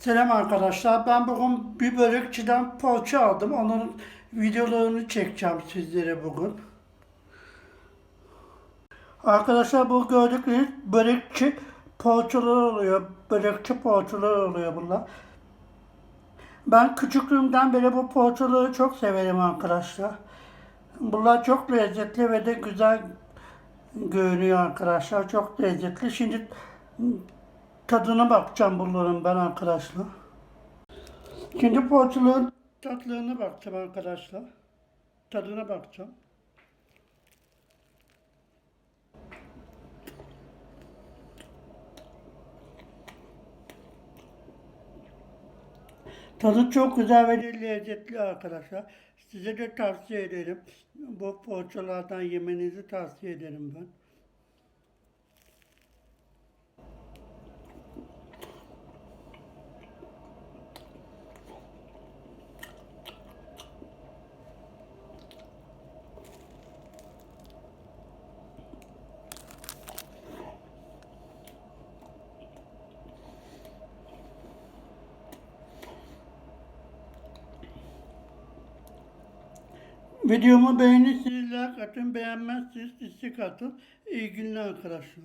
Selam arkadaşlar. Ben bugün bir börekçiden poğaça aldım. Onun videolarını çekeceğim sizlere bugün. Arkadaşlar bu gördükleriniz börekçi poğaçalar oluyor. Börekçi poğaçalar oluyor bunlar. Ben küçüklüğümden beri bu poğaçaları çok severim arkadaşlar. Bunlar çok lezzetli ve de güzel görünüyor arkadaşlar. Çok lezzetli. Şimdi tadına bakacağım bunların ben arkadaşlar. Şimdi poğaçaların tatlarına bakacağım arkadaşlar. Tadına bakacağım. Tadı çok güzel ve lezzetli arkadaşlar. Size de tavsiye ederim. Bu poğaçalardan yemenizi tavsiye ederim ben. Videomu beğenirseniz like atın, beğenmezseniz istek atın. İyi günler arkadaşlar.